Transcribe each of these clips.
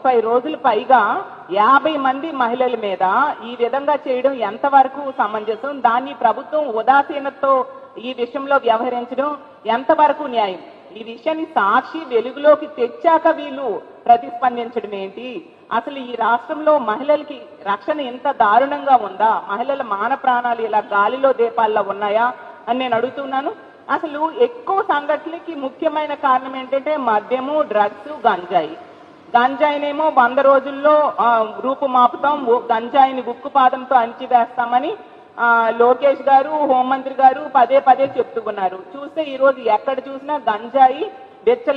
ముప్పై రోజులు పైగా యాభై మంది మహిళల మీద ఈ విధంగా చేయడం ఎంతవరకు సమంజసం? దాన్ని ప్రభుత్వం ఉదాసీనతతో ఈ విషయంలో వ్యవహరించడం ఎంతవరకు న్యాయం? ఈ విషయాన్ని సాక్షి వెలుగులోకి తెచ్చాక వీళ్ళు ప్రతిస్పందించడం ఏంటి? అసలు ఈ రాష్ట్రంలో మహిళలకి రక్షణ ఎంత దారుణంగా ఉందా? మహిళల మాన ప్రాణాలు ఇలా గాలిలో దీపాల్లో ఉన్నాయా అని నేను అడుగుతున్నాను. అసలు ఎక్కువ సంఘటనలకి ముఖ్యమైన కారణం ఏంటంటే మద్యము డ్రగ్స్ గంజాయి. గంజాయినేమో వంద రోజుల్లో రూపు రూపుమాపుతాం గంజాయిని ఉక్కుపాదంతో అణిచివేస్తామని ఆ, లోకేష్ గారు హోంమంత్రి గారు పదే పదే చెప్తున్నారు. చూస్తే ఈ రోజు ఎక్కడ చూసినా గంజాయి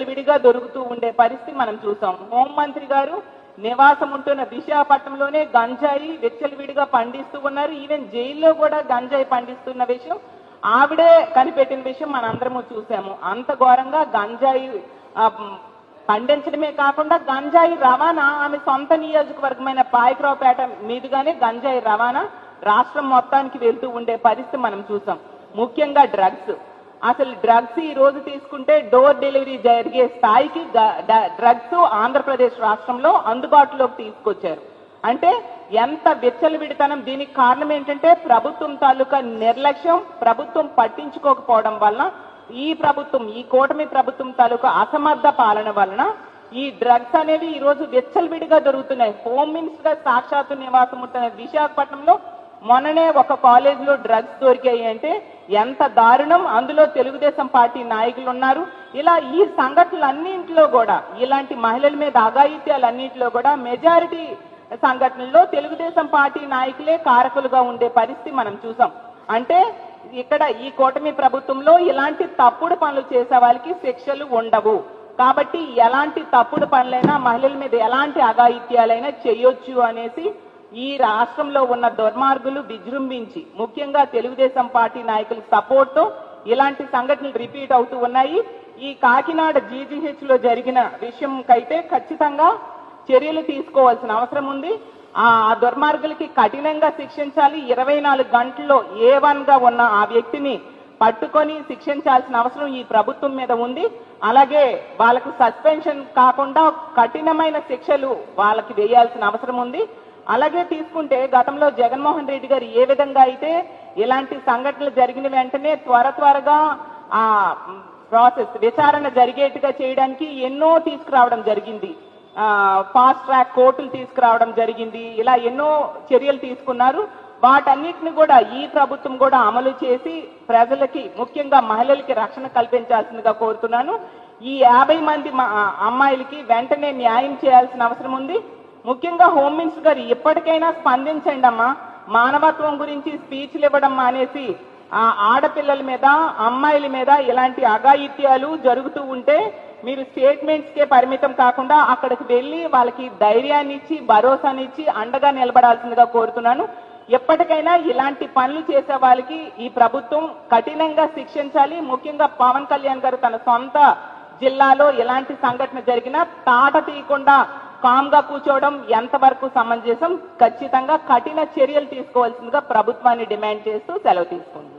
విడిగా దొరుకుతూ ఉండే పరిస్థితి మనం చూసాం. హోంమంత్రి గారు నివాసం ఉంటున్న విశాఖపట్నంలోనే గంజాయి వెచ్చలు విడిగా పండిస్తూ ఉన్నారు. ఈవెన్ జైల్లో కూడా గంజాయి పండిస్తున్న విషయం ఆవిడే కనిపెట్టిన విషయం మనందరము చూసాము. అంత ఘోరంగా గంజాయి పండించడమే కాకుండా గంజాయి రవాణా ఆమె సొంత నియోజకవర్గమైన పాయకరావుపేట మీదుగానే గంజాయి రవాణా రాష్ట్రం మొత్తానికి వెళ్తూ ఉండే పరిస్థితి మనం చూసాం. ముఖ్యంగా డ్రగ్స్. అసలు డ్రగ్స్ ఈ రోజు తీసుకుంటే డోర్ డెలివరీ జరిగే స్థాయికి డ్రగ్స్ ఆంధ్రప్రదేశ్ రాష్ట్రంలో అందుబాటులోకి తీసుకొచ్చారు. అంటే ఎంత విచ్చలవిడితనం దీనికి కారణం ఏంటంటే ప్రభుత్వం తాలూకా నిర్లక్ష్యం ప్రభుత్వం పట్టించుకోకపోవడం వల్ల ఈ ప్రభుత్వం ఈ కూటమి ప్రభుత్వం తాలూకా అసమర్థ పాలన వలన ఈ డ్రగ్స్ అనేవి ఈ రోజు వెచ్చలవిడిగా దొరుకుతున్నాయి. హోమ్ మినిస్టర్ సాక్షాత్తు నివాసం ఉంటున్న విశాఖపట్నంలో మొన్ననే ఒక కాలేజ్లో డ్రగ్స్ దొరికాయి అంటే ఎంత దారుణం. అందులో తెలుగుదేశం పార్టీ నాయకులు ఉన్నారు. ఇలా ఈ సంఘటనలన్నింటిలో కూడా ఇలాంటి మహిళల మీద అఘాయిత్యాలన్నింటిలో కూడా మెజారిటీ సంఘటనల్లో తెలుగుదేశం పార్టీ నాయకులే కారకులుగా ఉండే పరిస్థితి మనం చూసాం. అంటే ఇక్కడ ఈ కూటమి ప్రభుత్వంలో ఇలాంటి తప్పుడు పనులు చేసే వాళ్ళకి శిక్షలు ఉండవు. కాబట్టి ఎలాంటి తప్పుడు పనులైనా మహిళల మీద ఎలాంటి అఘాయిత్యాలైనా చేయొచ్చు అనేసి ఈ రాష్ట్రంలో ఉన్న దుర్మార్గులు విజృంభించి ముఖ్యంగా తెలుగుదేశం పార్టీ నాయకుల సపోర్ట్తో ఇలాంటి సంఘటనలు రిపీట్ అవుతూ ఉన్నాయి. ఈ కాకినాడ జీజీహెచ్లో జరిగిన విషయం కైతే ఖచ్చితంగా చర్యలు తీసుకోవాల్సిన అవసరం ఉంది. ఆ దుర్మార్గులకి కఠినంగా శిక్షించాలి. ఇరవై నాలుగు గంటల్లో ఏ వన్గా ఉన్న ఆ వ్యక్తిని పట్టుకొని శిక్షించాల్సిన అవసరం ఈ ప్రభుత్వం మీద ఉంది. అలాగే వాళ్ళకు సస్పెన్షన్ కాకుండా కఠినమైన శిక్షలు వాళ్ళకి వేయాల్సిన అవసరం ఉంది. అలాగే తీసుకుంటే గతంలో జగన్మోహన్ రెడ్డి గారు ఏ విధంగా అయితే ఇలాంటి సంఘటనలు జరిగిన వెంటనే త్వర త్వరగా ఆ ప్రాసెస్ విచారణ జరిగేట్టుగా చేయడానికి ఎన్నో తీసుకురావడం జరిగింది. ఫాస్ట్ ట్రాక్ కోర్టులు తీసుకురావడం జరిగింది. ఇలా ఎన్నో చర్యలు తీసుకున్నారు. వాటన్నిటిని కూడా ఈ ప్రభుత్వం కూడా అమలు చేసి ప్రజలకి ముఖ్యంగా మహిళలకి రక్షణ కల్పించాల్సిందిగా కోరుతున్నాను. ఈ యాభై మంది అమ్మాయిలకి వెంటనే న్యాయం చేయాల్సిన అవసరం ఉంది. ముఖ్యంగా హోమ్ మినిస్టర్ గారు ఇప్పటికైనా స్పందించండి అమ్మా. మానవత్వం గురించి స్పీచ్లు ఇవ్వడం మానేసి ఆ ఆడపిల్లల మీద అమ్మాయిల మీద ఇలాంటి అఘాయిత్యాలు జరుగుతూ ఉంటే మీరు స్టేట్మెంట్స్ కే పరిమితం కాకుండా అక్కడికి వెళ్ళి వాళ్ళకి ధైర్యాన్ని ఇచ్చి భరోసానిచ్చి అండగా నిలబడాల్సిందిగా కోరుతున్నాను. ఎప్పటికైనా ఇలాంటి పనులు చేసే వాళ్ళకి ఈ ప్రభుత్వం కఠినంగా శిక్షించాలి. ముఖ్యంగా పవన్ కళ్యాణ్ గారు తన సొంత జిల్లాలో ఎలాంటి సంఘటన జరిగినా తాట తీయకుండా కామ్గా కూర్చోవడం ఎంతవరకు సమంజసం? ఖచ్చితంగా కఠిన చర్యలు తీసుకోవాల్సిందిగా ప్రభుత్వాన్ని డిమాండ్ చేస్తూ సెలవు తీసుకుంది